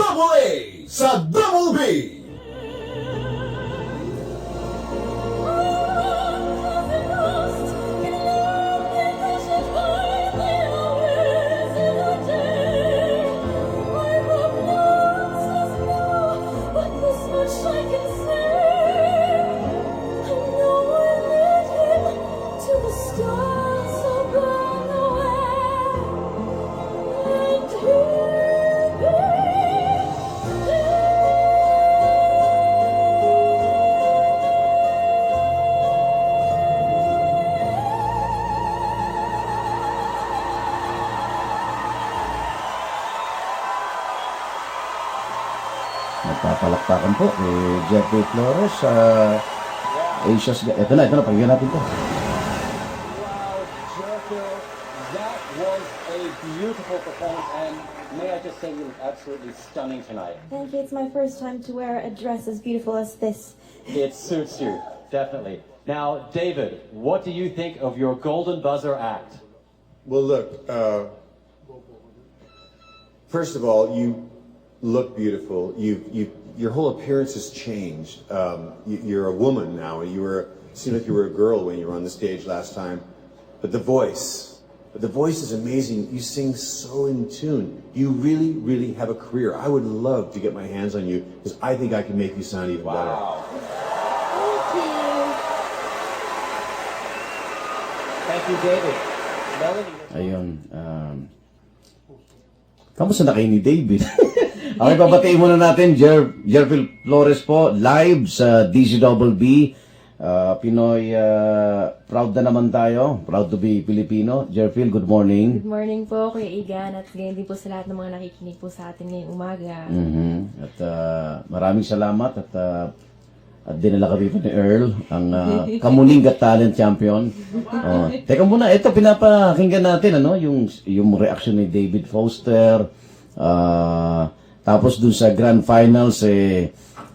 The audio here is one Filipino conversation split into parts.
Double A sa Double B. Nagpapalakpakan po kay Jeffrey Flores sa Asia's... Ito na, ito na, pakinggan natin to. Wow, Jericho, that was a beautiful performance, and may I just say you look absolutely stunning tonight. Thank you. It's my first time to wear a dress as beautiful as this. It suits you, definitely. Now, David, what do you think of your Golden Buzzer act? Well, look, uh, first of all, you look beautiful. You, you, your whole appearance has changed. Um, you, you're a woman now. You were, seemed like you were a girl when you were on the stage last time. But the voice, but the voice is amazing. You sing so in tune. You really, really have a career. I would love to get my hands on you because I think I can make you sound even better. Wow. Thank you. Thank you, David. Melanie. Ayun. Um, kamusta na kayo ni David? okay, papatiin muna natin. Jer Jervil Flores po, live sa DCWB. Uh, Pinoy, uh, proud na naman tayo. Proud to be Filipino. Jervil, good morning. Good morning po, Kuya Igan, at ganyan din po sa lahat ng mga nakikinig po sa atin ngayong umaga. Mhm. At uh, maraming salamat at uh, at dinala ka dito ni Earl, ang uh, Kamuning Got Talent Champion. Oh, teka muna, ito pinapakinggan natin ano, yung yung reaction ni David Foster. ah, tapos dun sa Grand Finals eh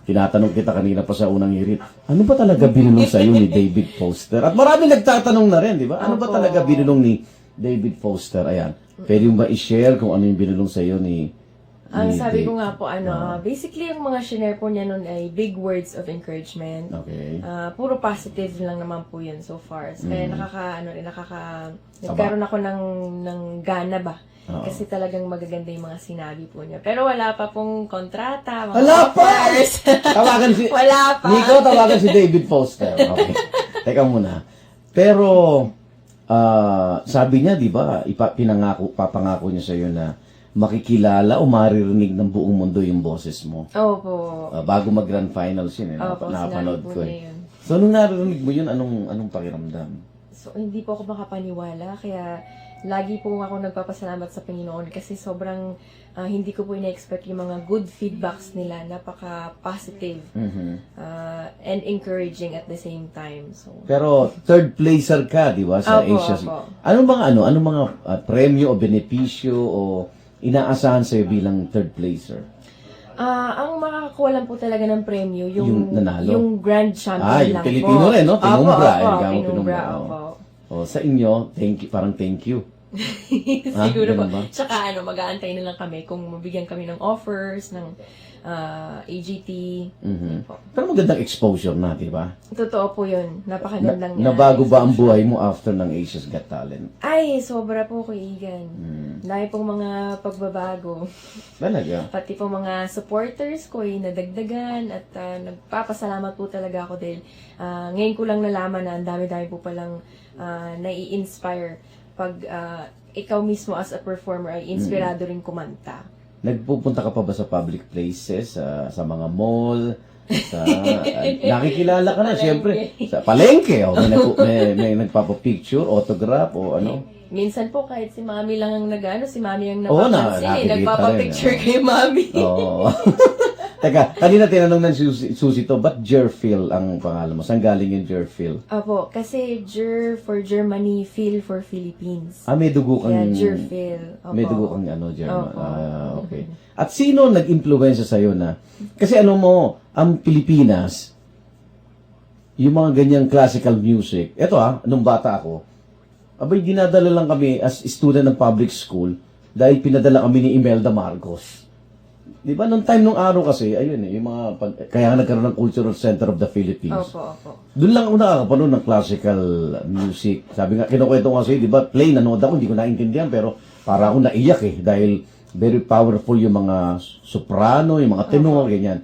tinatanong kita kanina pa sa unang hirit. Ano ba talaga binulong sa ni David Foster? At marami nagtatanong na rin, di ba? Ano ba talaga binulong ni David Foster? Ayan. Pwede mo ba i-share kung ano yung binulong sa ni Ang ni sabi Dave? ko nga po, ano, basically yung mga shinare po niya nun ay big words of encouragement. Okay. Ah, puro positive lang naman po yun so far. So, Mm. Kaya nakaka, ano, nakaka, nagkaroon ako ng, ng gana ba? Oo. Kasi talagang magaganda yung mga sinabi po niya. Pero wala pa pong kontrata, mga Wala pa! offers. Tawagan si... Wala pa. Nico, tawagan si David Foster. Okay. Teka muna. Pero, ah, sabi niya, di ba, ipa, pinangako, papangako niya sa iyo na makikilala o maririnig ng buong mundo yung boses mo. Opo. Ah, bago mag grand finals yun, eh. Opo, Nap- napanood po ko niya eh. yun. So, nung narinig mo yun, anong, anong pakiramdam? So, hindi po ako makapaniwala. Kaya, lagi po ako nagpapasalamat sa Panginoon kasi sobrang ah, hindi ko po ina-expect yung mga good feedbacks nila. Napaka-positive Mhm. ah, and encouraging at the same time. So, Pero third placer ka, di ba, sa Opo, Asia. opo. Anong mga ano, anong mga ah, premyo o benepisyo o inaasahan sa bilang third placer? ah ang makakakuha lang po talaga ng premyo, yung, Yung nanalo? yung grand champion Ah, yung lang Pilipino po. rin, no? Opo, Pinumbra, opo, eh, ang pinumbra, pinumbra, opo. O sa inyo, thank you, parang thank you. Ah, Siguro po. ganun ba? Tsaka ano, mag-aantay na lang kami kung mabigyan kami ng offers, ng ah, AGT. Mhm. Po. Pero magandang exposure na, di ba? Totoo po yun. Na, Napakagandang nabago ba ang buhay mo after ng Asia's Got Talent? Ay, sobra po kay Igan. Hmm. Dahil pong mga pagbabago. Talaga? Pati po mga supporters ko ay nadagdagan at ah, nagpapasalamat po talaga ako dahil ah, ngayon ko lang nalaman na ang dami-dami po palang ah, nai-inspire pag ah, ikaw mismo as a performer ay inspirado rin kumanta. Nagpupunta ka pa ba sa public places, sa, sa mga mall, sa, ah, nakikilala ka na, siyempre, sa palengke, o may, nagpo- may, may nagpapapicture, autograph, o ano? Minsan po kahit si Mami lang ang nag-ano, si Mami ang Oo, na- napapansin, eh, nagpapapicture kay Mami. Oo. Teka, kanina tinanong ng Susi, Susi to, ba't Jerfil ang pangalan mo? Saan galing yung Jerfil? Opo, kasi Ger for Germany, Phil for Philippines. Ah, may dugo kang... Kaya Jerfil. Opo. May dugo kang ano, German. Opo. Ah, okay. At sino nag-impluensya sa'yo na? Kasi ano mo, ang Pilipinas, yung mga ganyang classical music, eto ah, nung bata ako, abay, dinadala lang kami as student ng public school dahil pinadala kami ni Imelda Marcos. Di ba, nung time nung araw kasi, ayun eh, yung mga, pag- kaya nga nagkaroon ng Cultural Center of the Philippines. Opo, opo. Doon lang ako nakakapanood ng classical music. Sabi nga, kinukwento ko kasi, di ba, play, nanood ako, hindi ko naintindihan, pero para ako naiyak eh, dahil very powerful yung mga soprano, yung mga tenor, ganyan.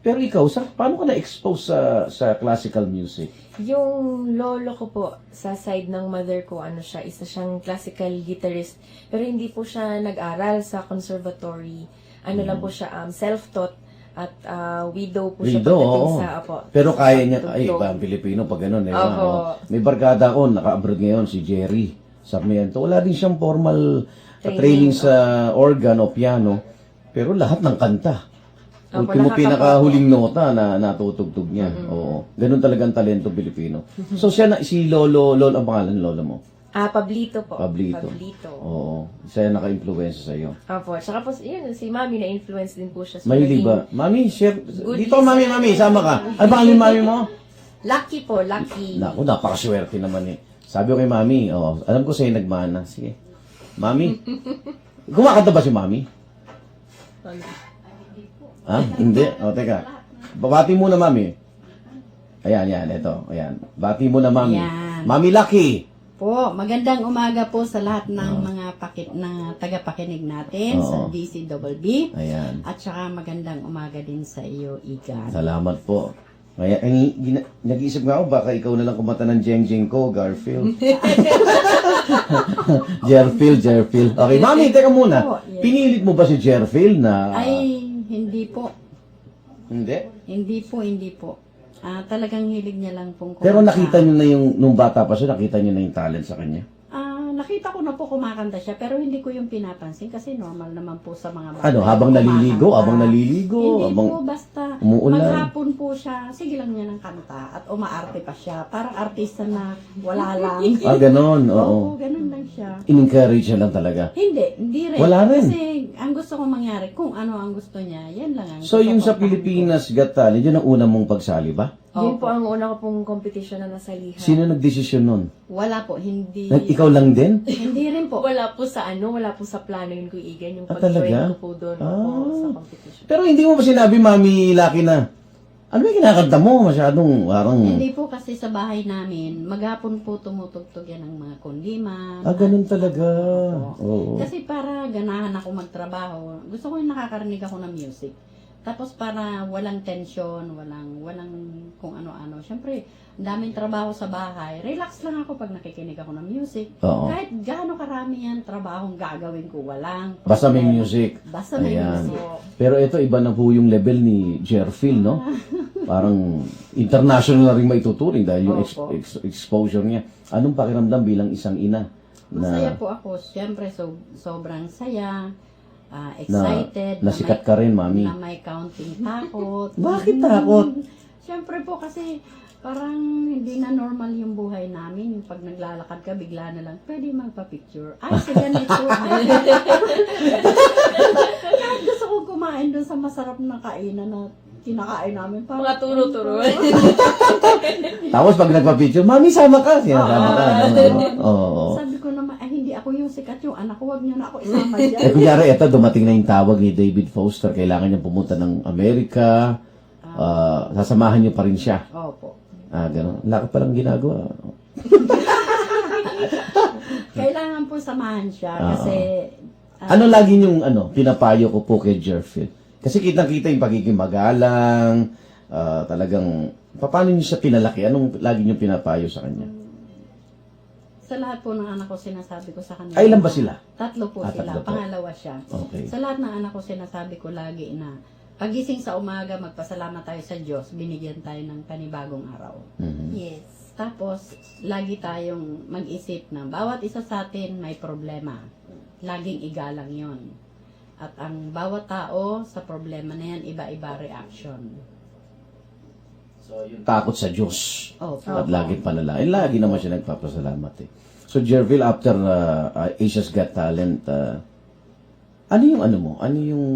Pero ikaw, sa, paano ka na-expose sa, sa classical music? Yung lolo ko po, sa side ng mother ko, ano siya, isa siyang classical guitarist. Pero hindi po siya nag-aral sa conservatory. Ano lang po siya, um, self-taught. At uh, widow po siya Widow, pagdating oo. sa, apo. Pero kaya niya, ay, iba ang Pilipino pag gano'n. Eh, Opo. ano. May barkada ko, naka-abroad ngayon, si Jerry Sarmiento. Wala din siyang formal uh, training, Training, sa organ o piano, pero lahat ng kanta. Opo, Ultimo nakakapa- pinakahuling nota na natutugtog niya. Oo. Ganun talagang talento Pilipino. So siya na, si Lolo, Lolo, ang pangalan ng Lolo mo? Ah, Pablito po. Pablito. Pablito. Oo. Siya naka-influensya sa iyo. Opo. Tsaka po, yun, si Mami na-influence din po siya. sa Mahilig ba? Mami, share. Good Dito, Mami, Mami, sama ka. Ano pangalan ng Mami mo? Lucky po, lucky. Naku, napakaswerte naman eh. Sabi ko kay Mami, oh, alam ko sa'yo nagmana. Sige. Mami, kumakanta ba si Mami? Ha? Hindi? O, teka. Babati muna, Mami. Ayan, yan, ito. Ayan. Bati muna, Mami. Yan. Mami Lucky. Po, magandang umaga po sa lahat ng mga pakit na tagapakinig natin sa Oo. DCWB. Ayan. At saka magandang umaga din sa iyo, Igan. Salamat po. Kaya, ang, gina- nag-iisip nga ako, baka ikaw na lang kumata ng Jeng Jeng ko, Garfield. Jerfield, Jerfield. Okay, Mami, teka muna. Oh, yes. Pinilit mo ba si Jerfield na... Ay, hindi po. Hindi? Hindi po, hindi po. Ah, talagang hilig niya lang pong Pero kumanta. nakita niyo na yung, nung bata pa siya, nakita niyo na yung talent sa kanya. Ah, nakita ko na po kumakanta siya, pero hindi ko yung pinapansin kasi normal naman po sa mga bata. Ano, habang naliligo, kumakanta. habang naliligo, Hindi habang... po, basta umuulan. maghapon po siya, sige lang niya ng kanta at umaarte pa siya. Parang artista na wala lang. Ah, ganon, oo. Oo, ganun lang siya. In-encourage niya lang talaga. Hindi, hindi rin. Wala rin. Kasi ang gusto kong mangyari, kung ano ang gusto niya, yan lang ang So, yung sa Pilipinas Got Talent, yun ang una mong pagsali ba? Yun po ang una ko pong competition na nasalihan. Sino nagdesisyon nun? Wala po, hindi. Nag, ikaw lang din? hindi rin po. Wala po sa ano, wala po sa plano yun ko Igan, yung Ah, pag-join ko po doon Ah. po sa competition. Pero hindi mo ba sinabi, Mami Lucky na, ano yung kinakanta mo? Masyadong, parang... Hindi po kasi sa bahay namin, maghapon po tumutugtog yan ng mga kundiman. Ah, ganun talaga. Oo. Kasi para ganahan ako magtrabaho, gusto ko yung nakakarinig ako ng music. Tapos para walang tension, walang walang kung ano-ano. Siyempre, ang daming trabaho sa bahay. Relax lang ako pag nakikinig ako ng music. Oo. Kahit gaano karami yan trabahong gagawin ko, walang. Basta may problema. music. Basta may Ayan. music. Pero ito, iba na po yung level ni Jerfield, no? Parang international na rin maituturing dahil yung ex- Opo. ex- exposure niya. Anong pakiramdam bilang isang ina? Masaya po ako. Siyempre, so, sobrang saya. Ah, na, excited. na sikat may- ka rin, Mami. na may counting takot. Bakit takot? Siyempre po kasi parang hindi na normal yung buhay namin. Yung pag naglalakad ka, bigla na lang, pwede magpa-picture. Ay, si ganito. Kahit gusto kong kumain doon sa masarap na kainan na kinakain namin. Parang, Mga turo-turo. Tapos pag nagpa-picture, Mami, sama ka. Sinasama ka. no? Oo. Sabi ko naman, ay ako yung sikat yung anak ko, wag niyo na ako isama dyan. Eh, kunyari, eto, dumating na yung tawag ni David Foster. Kailangan niya pumunta ng Amerika. Ah, sasamahan niyo pa rin siya. Opo. Ah, gano'n. Wala ka palang ginagawa. Kailangan po samahan siya kasi ah, Ano lagi yung ano, pinapayo ko po kay Jerfield? Kasi kitang-kita yung pagiging magalang, ah, talagang, paano niyo siya pinalaki? Anong lagi niyo pinapayo sa kanya? Sa lahat po ng anak ko sinasabi ko sa kanila. Ay, ilan ba sila? Tatlo po Ah, sila. tatlo po. Pangalawa siya. Okay. Sa lahat ng anak ko sinasabi ko lagi na pagising sa umaga, magpasalamat tayo sa Diyos, binigyan tayo ng panibagong araw. Mhm. yes. Tapos, lagi tayong mag-isip na bawat isa sa atin may problema. Laging igalang yon. At ang bawat tao sa problema na yan, iba-iba reaction. Yung takot sa Diyos. Opo. At lagi panalangin. Lagi naman siya nagpapasalamat eh. So, Jerville, after uh, uh, Asia's Got Talent, uh, ano yung ano mo? Ano yung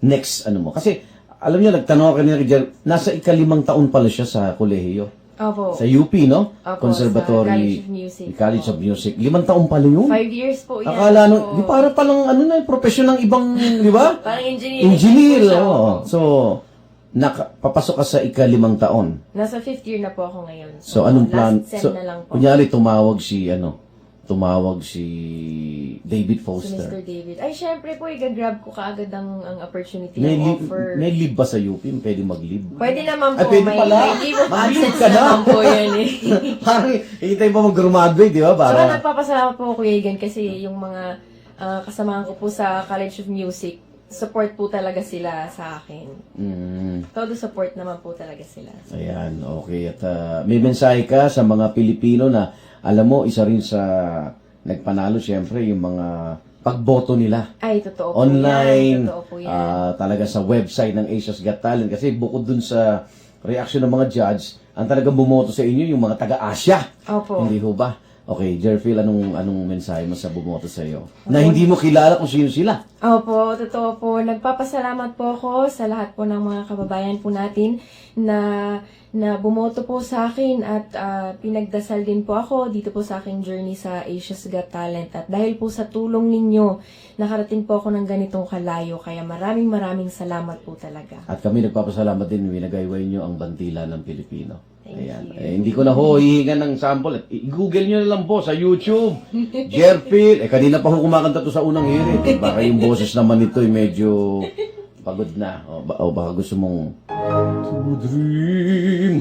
next ano mo? Kasi, alam niyo, nagtanong ako kanina kay Jer, nasa ikalimang taon pala siya sa kolehiyo. Opo. Sa UP, no? Opo, Conservatory. sa College of Music. College of Music. Limang taon pala yun. Five years po yan. Akala nung, di para palang ano na, profesyon ng ibang, di ba? Parang engineer. Engineer, oo. So, naka, papasok ka sa ikalimang taon. Nasa fifth year na po ako ngayon. So, anong plan? Last sem So, na lang po. kunyari, tumawag si, ano, tumawag si David si Mr. Foster. David. Ay, syempre po, i-grab ko kaagad ang, ang opportunity May, ng li- offer. may leave ba sa UP? Pwede mag-leave? Pwede naman po. Ay, pwede may, pala. may leave of Mag-leave absence ka na. naman po yan eh. Parang, hintay pa mag-graduate, di ba? Saka Para, nagpapasalamat po Kuya Igan kasi yung mga ah, kasamahan ko po sa College of Music, support po talaga sila sa akin. mm, Todo support naman po talaga sila. Ayan, okay. At ah, may mensahe ka sa mga Pilipino na, alam mo, isa rin sa nagpanalo, syempre, yung mga pagboto nila. Ay, totoo po Online, yan. Totoo po yan. ah, talaga sa website ng Asia's Got Talent. Kasi bukod dun sa reaction ng mga judge, ang talagang bumoto sa inyo, yung mga taga-Asia. Opo. Hindi ho ba? Okay, Jerfield, anong, anong mensahe mo sa bumoto sa iyo? Na hindi mo kilala kung sino sila. Opo, totoo po. Nagpapasalamat po ako sa lahat po ng mga kababayan po natin na na bumoto po sa akin at ah, pinagdasal din po ako dito po sa aking journey sa Asia's Got Talent. At dahil po sa tulong ninyo, nakarating po ako ng ganitong kalayo. Kaya maraming maraming salamat po talaga. At kami nagpapasalamat din, winagayway nyo ang bandila ng Pilipino. Ayan. Eh, hindi ko na ho hihingan ng sample. I-google nyo na lang po sa YouTube. Jerfield. Eh, kanina pa ho kumakanta to sa unang hirit. Eh, baka yung boses naman nito ay medyo pagod na. O, ba- o baka gusto mong to dream.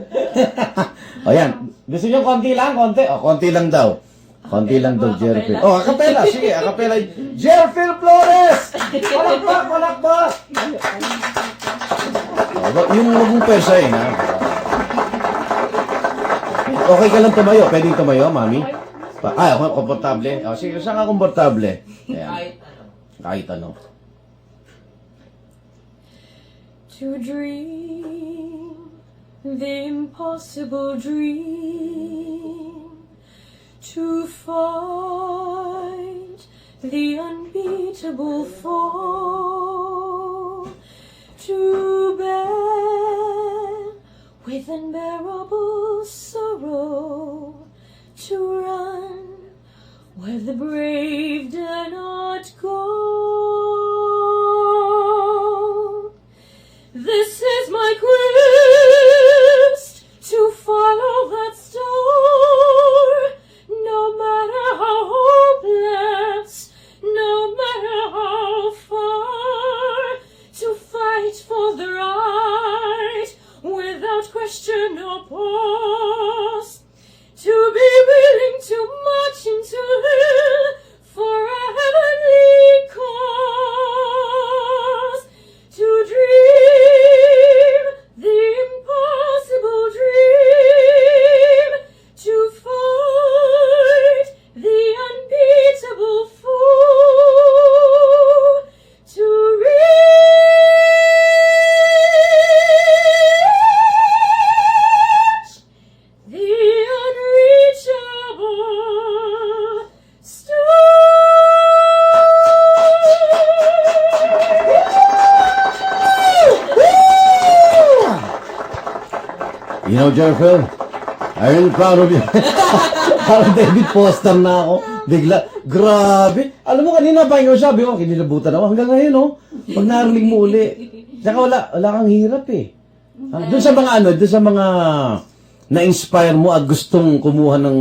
o yan. Gusto nyo konti lang? Konti? O, konti lang daw. Konti lang daw, Jerfield. Oh, akapela. Sige, akapela. Jerfield Flores! Palakpak, palakpak! Oh, yung huwag mong persahin, ha? Okay ka lang tumayo. Pwedeng tumayo, mami? Pa ah, ako, komportable. Oh, sige, saan ka komportable? Ayan. Kahit ano. To dream the impossible dream, to fight the unbeatable foe, to bear with unbearable sorrow, to run where the brave dare not go. Know, Jerfield, I'm proud of you. Parang David Foster na ako. Bigla, grabe. Alam mo, kanina pa yung sabi ko, kinilabutan ako. Hanggang ngayon, no? Pag narinig mo uli. Tsaka wala, wala kang hirap eh. Ah, doon sa mga ano, doon sa mga na-inspire mo at gustong kumuha ng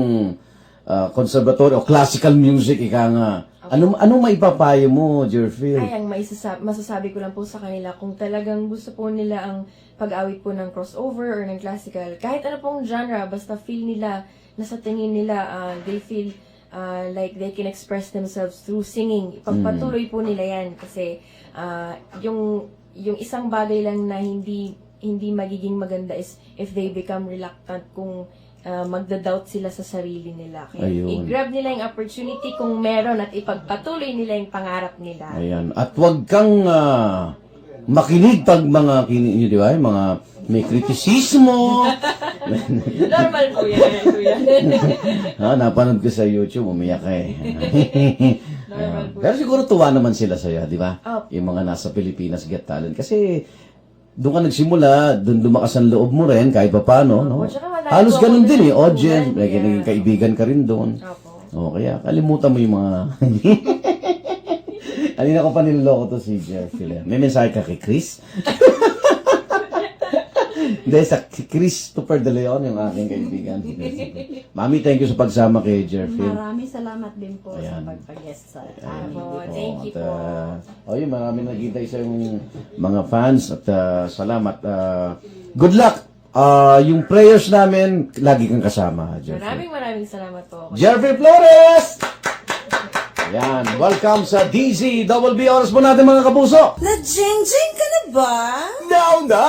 ah, conservatory o classical music, ika nga. Ano, anong maipapayo mo, Jerfield? Ay, ang maisasab- masasabi ko lang po sa kanila, kung talagang gusto po nila ang pag-awit po ng crossover or ng classical, kahit ano pong genre, basta feel nila, nasa tingin nila, ah, they feel ah, like they can express themselves through singing. Ipagpatuloy po nila yan kasi ah, yung, yung isang bagay lang na hindi hindi magiging maganda is if they become reluctant kung ah, magda-doubt sila sa sarili nila. Kaya Ayun. i-grab nila yung opportunity kung meron at ipagpatuloy nila yung pangarap nila. Ayan. At wag kang ah, makinig pag mga kinig di ba? Yung Mga may kritisismo. Normal po yan, kuya. ha, napanood ko sa YouTube, umiyak ka eh. Normal. Pero siguro tuwa naman sila sa'yo, di ba? Opo. Yung mga nasa Pilipinas Get Talent. Kasi, doon ka nagsimula, doon lumakas ang loob mo rin, kahit pa paano, no? Wala Halos ako ganun din eh, audience, like, kaya- naging kaibigan ka rin doon. Opo. O, kaya kalimutan mo yung mga... Kanina ko pa niloloko to si Jeffrey. May mensahe ka kay Chris? Hindi, sa si Christopher De Leon, yung aking kaibigan. Mami, thank you sa pagsama kay Jeffrey. Maraming salamat din po Ayan. sa pagpag-guest sa amin. thank you At, po. uh, oh, yun, marami nagkita sa yung mga fans at uh, salamat. Uh, good luck! Uh, yung prayers namin, lagi kang kasama, Jeffrey. Maraming maraming salamat po. Jeffrey Flores! Yan, welcome sa DZ Double B Oras po natin mga kapuso. Na-jing-jing ka na ba? Now na!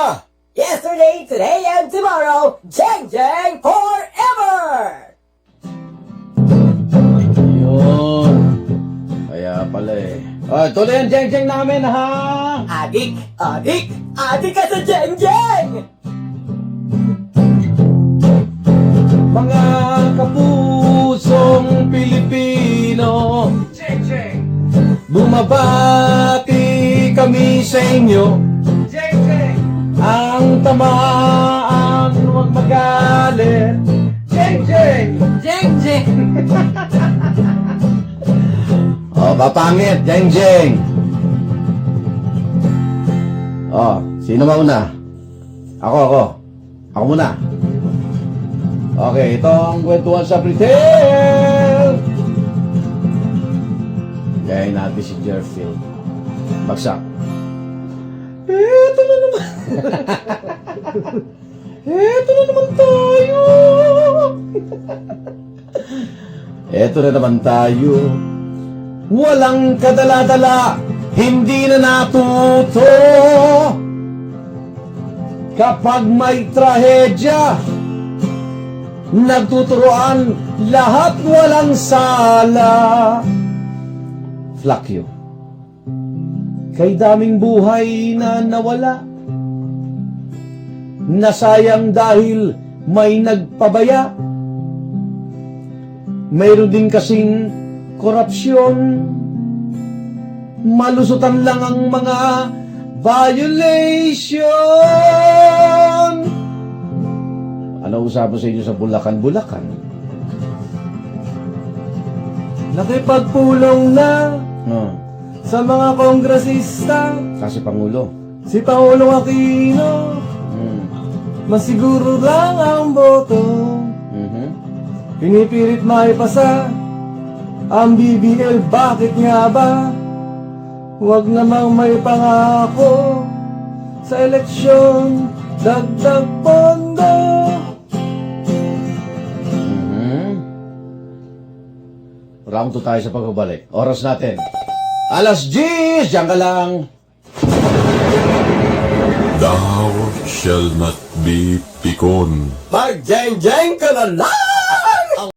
Yesterday, today, and tomorrow, Jang forever! Yun. Kaya pala eh. Oh, tuloy ang jeng-jeng namin ha! Adik, adik, adik ka sa Jang Mga kapusong Pilipino Bumabati kami sa inyo. Ang tamaan huwag magalit. Jeng Jeng. Jeng Jeng! Oh, papangit. Jeng Jeng. Oh, sino mauna? Ako, ako. Ako muna Okay, ito ang kwentuhan sa Britel Gayahin natin si Jerfield. Bagsak. Eto na naman. Eto na naman tayo. Eto na naman tayo. Walang kadala-dala Hindi na natuto. Kapag may trahedya Nagtuturoan Lahat walang sala. Flakyo Kay daming buhay na nawala. Nasayang dahil may nagpabaya. Mayroon din kasing korupsyon. Malusutan lang ang mga violation Ano usapan sa inyo sa Bulacan-Bulacan? Nakipagpulong na Oh, sa mga kongresista. Kasi Pangulo. Si Paulong Aquino. Hmm. Masiguro lang ang boto. Mhm. Pinipilit maipasa Ang BBL bakit nga ba? Huwag namang may pangako Sa eleksyon. Dagdag pondo Round 2 tayo sa pagbabalik. Oras natin. Alas 10! Diyan ka lang. Thou shall not be picon. Mag-jang-jang ka na lang!